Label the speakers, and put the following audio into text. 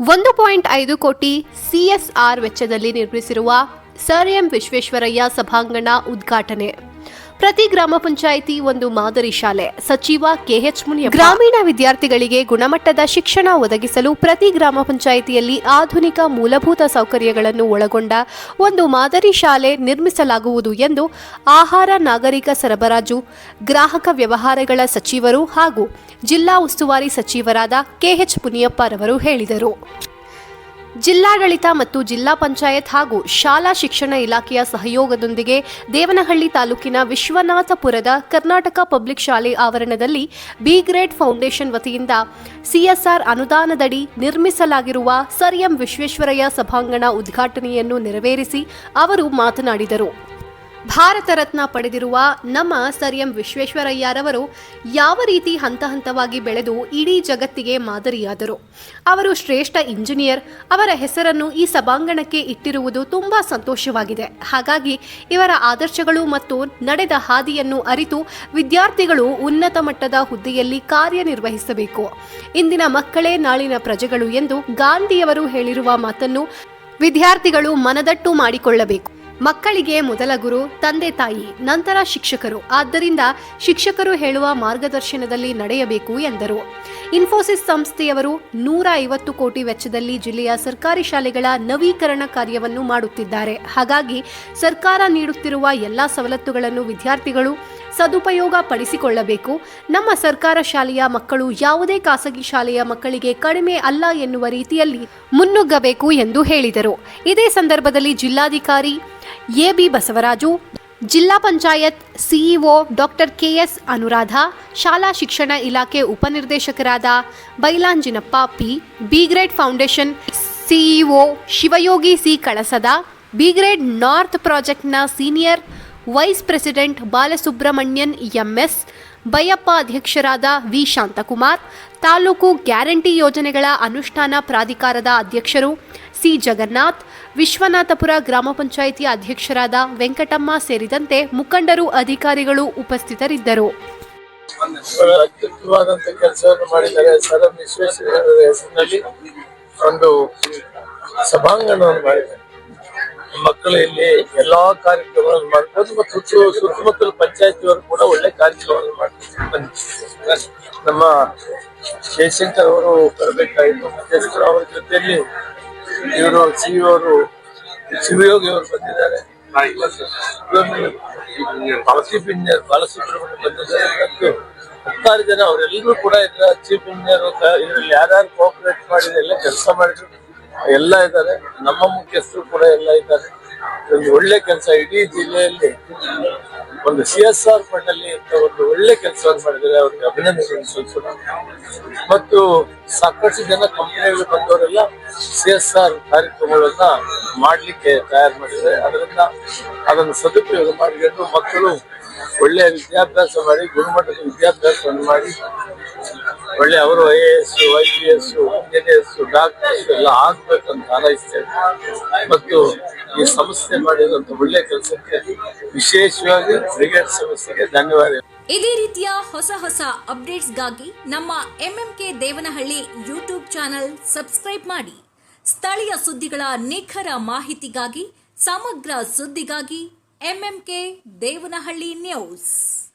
Speaker 1: ಒಂದು ಪಾಯಿಂಟ್ ಐದು ಕೋಟಿ ಸಿಎಸ್ಆರ್ ವೆಚ್ಚದಲ್ಲಿ ನಿರ್ಮಿಸಿರುವ ಸರ್ ಎಂ ವಿಶ್ವೇಶ್ವರಯ್ಯ ಸಭಾಂಗಣ ಉದ್ಘಾಟನೆ. ಪ್ರತಿ ಗ್ರಾಮ ಪಂಚಾಯಿತಿ ಒಂದು ಮಾದರಿ ಶಾಲೆ. ಸಚಿವ ಕೆಎಚ್ ಮುನಿಯಪ್ಪ. ಗ್ರಾಮೀಣ ವಿದ್ಯಾರ್ಥಿಗಳಿಗೆ ಗುಣಮಟ್ಟದ ಶಿಕ್ಷಣ ಒದಗಿಸಲು ಪ್ರತಿ ಗ್ರಾಮ ಪಂಚಾಯಿತಿಯಲ್ಲಿ ಆಧುನಿಕ ಮೂಲಭೂತ ಸೌಕರ್ಯಗಳನ್ನು ಒಳಗೊಂಡ ಒಂದು ಮಾದರಿ ಶಾಲೆ ನಿರ್ಮಿಸಲಾಗುವುದು ಎಂದು ಆಹಾರ ನಾಗರಿಕ ಸರಬರಾಜು, ಗ್ರಾಹಕ ವ್ಯವಹಾರಗಳ ಸಚಿವರು ಹಾಗೂ ಜಿಲ್ಲಾ ಉಸ್ತುವಾರಿ ಸಚಿವರಾದ ಕೆಎಚ್ ಮುನಿಯಪ್ಪರವರು ಹೇಳಿದರು. ಜಿಲ್ಲಾಡಳಿತ ಮತ್ತು ಜಿಲ್ಲಾ ಪಂಚಾಯತ್ ಹಾಗೂ ಶಾಲಾ ಶಿಕ್ಷಣ ಇಲಾಖೆಯ ಸಹಯೋಗದೊಂದಿಗೆ ದೇವನಹಳ್ಳಿ ತಾಲೂಕಿನ ವಿಶ್ವನಾಥಪುರದ ಕರ್ನಾಟಕ ಪಬ್ಲಿಕ್ ಶಾಲೆ ಆವರಣದಲ್ಲಿ ಬಿ ಗ್ರೇಡ್ ಫೌಂಡೇಶನ್ ವತಿಯಿಂದ ಸಿಎಸ್ಆರ್ ಅನುದಾನದಡಿ ನಿರ್ಮಿಸಲಾಗಿರುವ ಸರ್ ಎಂ ವಿಶ್ವೇಶ್ವರಯ್ಯ ಸಭಾಂಗಣ ಉದ್ಘಾಟನೆಯನ್ನು ನೆರವೇರಿಸಿ ಅವರು ಮಾತನಾಡಿದರು. ಭಾರತ ರತ್ನ ಪಡೆದಿರುವ ನಮ್ಮ ಸರ್ ಎಂ ವಿಶ್ವೇಶ್ವರಯ್ಯರವರು ಯಾವ ರೀತಿ ಹಂತ ಹಂತವಾಗಿ ಬೆಳೆದು ಇಡೀ ಜಗತ್ತಿಗೆ ಮಾದರಿಯಾದರು. ಅವರು ಶ್ರೇಷ್ಠ ಇಂಜಿನಿಯರ್, ಅವರ ಹೆಸರನ್ನು ಈ ಸಭಾಂಗಣಕ್ಕೆ ಇಟ್ಟಿರುವುದು ತುಂಬಾ ಸಂತೋಷವಾಗಿದೆ. ಹಾಗಾಗಿ ಇವರ ಆದರ್ಶಗಳು ಮತ್ತು ನಡೆದ ಹಾದಿಯನ್ನು ಅರಿತು ವಿದ್ಯಾರ್ಥಿಗಳು ಉನ್ನತ ಮಟ್ಟದ ಹುದ್ದೆಯಲ್ಲಿ ಕಾರ್ಯನಿರ್ವಹಿಸಬೇಕು. ಇಂದಿನ ಮಕ್ಕಳೇ ನಾಳಿನ ಪ್ರಜೆಗಳು ಎಂದು ಗಾಂಧಿಯವರು ಹೇಳಿರುವ ಮಾತನ್ನು ವಿದ್ಯಾರ್ಥಿಗಳು ಮನದಟ್ಟು ಮಾಡಿಕೊಳ್ಳಬೇಕು. ಮಕ್ಕಳಿಗೆ ಮೊದಲ ಗುರು, ತಂದೆ ತಾಯಿ, ನಂತರ ಶಿಕ್ಷಕರು. ಆದ್ದರಿಂದ ಶಿಕ್ಷಕರು ಹೇಳುವ ಮಾರ್ಗದರ್ಶನದಲ್ಲಿ ನಡೆಯಬೇಕು ಎಂದರು. ಇನ್ಫೋಸಿಸ್ ಸಂಸ್ಥೆಯವರು ನೂರ ಐವತ್ತು ಕೋಟಿ ವೆಚ್ಚದಲ್ಲಿ ಜಿಲ್ಲೆಯ ಸರ್ಕಾರಿ ಶಾಲೆಗಳ ನವೀಕರಣ ಕಾರ್ಯವನ್ನು ಮಾಡುತ್ತಿದ್ದಾರೆ. ಹಾಗಾಗಿ ಸರ್ಕಾರ ನೀಡುತ್ತಿರುವ ಎಲ್ಲ ಸವಲತ್ತುಗಳನ್ನು ವಿದ್ಯಾರ್ಥಿಗಳು ಸದುಪಯೋಗ ಪಡಿಸಿಕೊಳ್ಳಬೇಕು. ನಮ್ಮ ಸರ್ಕಾರ ಶಾಲೆಯ ಮಕ್ಕಳು ಯಾವುದೇ ಖಾಸಗಿ ಶಾಲೆಯ ಮಕ್ಕಳಿಗೆ ಕಡಿಮೆ ಅಲ್ಲ ಎನ್ನುವ ರೀತಿಯಲ್ಲಿ ಮುನ್ನುಗ್ಗಬೇಕು ಎಂದು ಹೇಳಿದರು. ಇದೇ ಸಂದರ್ಭದಲ್ಲಿ ಜಿಲ್ಲಾಧಿಕಾರಿ ಎಬಿ ಬಸವರಾಜು, ಜಿಲ್ಲಾ panchayat CEO doctor KS Anuradha, ಶಾಲಾ ಶಿಕ್ಷಣ ಇಲಾಖೆ ಉಪನಿರ್ದೇಶಕರಾದ Bailanjinappa P, B grade foundation CEO Shivayogi C Kalasad, B grade north ಪ್ರಾಜೆಕ್ಟ್ನ senior vice president Balasubramanian MS Baiyappa ಅಧ್ಯಕ್ಷರಾದ ವಿ. ಶಾಂತಕುಮಾರ್, ತಾಲೂಕು ಗ್ಯಾರಂಟಿ ಯೋಜನೆಗಳ ಅನುಷ್ಠಾನ ಪ್ರಾಧಿಕಾರದ ಅಧ್ಯಕ್ಷರು ಸಿ. ಜಗನ್ನಾಥ್, ವಿಶ್ವನಾಥಪುರ ಗ್ರಾಮ ಪಂಚಾಯಿತಿ ಅಧ್ಯಕ್ಷರಾದ ವೆಂಕಟಮ್ಮ ಸೇರಿದಂತೆ ಮುಖಂಡರು, ಅಧಿಕಾರಿಗಳು ಉಪಸ್ಥಿತರಿದ್ದರು.
Speaker 2: ಒಂದು ಸಭಾಂಗಣವನ್ನು ಮಾಡಿದ್ದಾರೆ. ಮಕ್ಕಳು ಇಲ್ಲಿ ಎಲ್ಲಾ ಕಾರ್ಯಕ್ರಮಗಳನ್ನು ಮಾಡ್ಬೋದು ಮತ್ತು ಸುತ್ತ ಸುತ್ತಮುತ್ತಲ ಪಂಚಾಯತಿಯವರು ಕೂಡ ಒಳ್ಳೆ ಕಾರ್ಯಕ್ರಮವನ್ನು ಮಾಡ್ತಾರೆ ನಮ್ಮ ಜಯಶಂಕರ್ ಅವರು ಬರಬೇಕಾಗಿತ್ತು. ಮತ್ತೆ ಅವರ ಜೊತೆಯಲ್ಲಿ ಇವರು ಸಿಇಒ ಅವರು, ಶಿವಯೋಗಿ ಅವರು ಬಂದಿದ್ದಾರೆ. ಚೀಫ್ ಇಂಜಿನಿಯರ್ ಬಾಲಸುಬ್ರಹ್ಮಣ್ಯ ಬಂದಿದ್ದಾರೆ. ಮತ್ತು ಹತ್ತಾರು ಜನ ಅವರೆಲ್ಲರೂ ಕೂಡ ಇದ್ರ ಚೀಫ್ ಇಂಜಿನಿಯರ್ ಇದರಲ್ಲಿ ಯಾರ್ಯಾರು ಕೋಆಪರೇಟ್ ಮಾಡಿದೆ ಎಲ್ಲ ಕೆಲಸ ಮಾಡಿದ್ರು. ಎಲ್ಲ ಇದ್ದಾರೆ. ನಮ್ಮ ಮುಖ್ಯಸ್ಥರು ಕೂಡ ಎಲ್ಲ ಇದ್ದಾರೆ. ಒಂದು ಒಳ್ಳೆ ಕೆಲಸ ಇಡೀ ಜಿಲ್ಲೆಯಲ್ಲಿ ಒಂದು ಸಿ ಎಸ್ ಆರ್ ಫಂಡ್ ಅಂತ ಒಂದು ಒಳ್ಳೆ ಕೆಲಸವನ್ನು ಮಾಡಿದರೆ ಅವ್ರಿಗೆ ಅಭಿನಂದನೆ ಸಲ್ಲಿಸೋಣ ಮತ್ತು ಸಾಕಷ್ಟು ಜನ ಕಂಪನಿಗಳು ಬಂದವರೆಲ್ಲ ಸಿ ಎಸ್ ಆರ್ ಕಾರ್ಯಕ್ರಮಗಳನ್ನ ಮಾಡ್ಲಿಕ್ಕೆ ತಯಾರು ಮಾಡಿದ್ದಾರೆ. ಅದರಿಂದ ಅದನ್ನು ಸದುಪಯೋಗ ಮಾಡಿಕೊಂಡು ಮಕ್ಕಳು ಒಳ್ಳೆಯ ವಿದ್ಯಾಭ್ಯಾಸ ಮಾಡಿ, ಗುಣಮಟ್ಟದ ವಿದ್ಯಾಭ್ಯಾಸವನ್ನು ಮಾಡಿ ಒಳ್ಳೆ ಅವರು I A S I P S engineers doctors ಎಲ್ಲ ಆಗ್ಬೇಕಂತ ಹಾರೈಸ್ತೇವೆ ಮತ್ತು ಈ ಸಂಸ್ಥೆ ಮಾಡಿದಂತ ಒಳ್ಳೆ ಕೆಲಸಕ್ಕೆ ವಿಶೇಷವಾಗಿ ಬ್ರಿಗೇಡ್ ಸಂಸ್ಥೆಗೆ ಧನ್ಯವಾದ
Speaker 3: ಇದೇ ರೀತಿಯ ಹೊಸ ಹೊಸ ಅಪ್ಡೇಟ್ಸ್ಗಾಗಿ ನಮ್ಮ MMK Devanahalli YouTube channel subscribe ಮಾಡಿ. ಸ್ಥಳೀಯ ಸುದ್ದಿಗಳ ನಿಖರ ಮಾಹಿತಿಗಾಗಿ, ಸಮಗ್ರ ಸುದ್ದಿಗಾಗಿ ಎಂಎಂಕೆ ದೇವನಹಳ್ಳಿ ನ್ಯೂಸ್.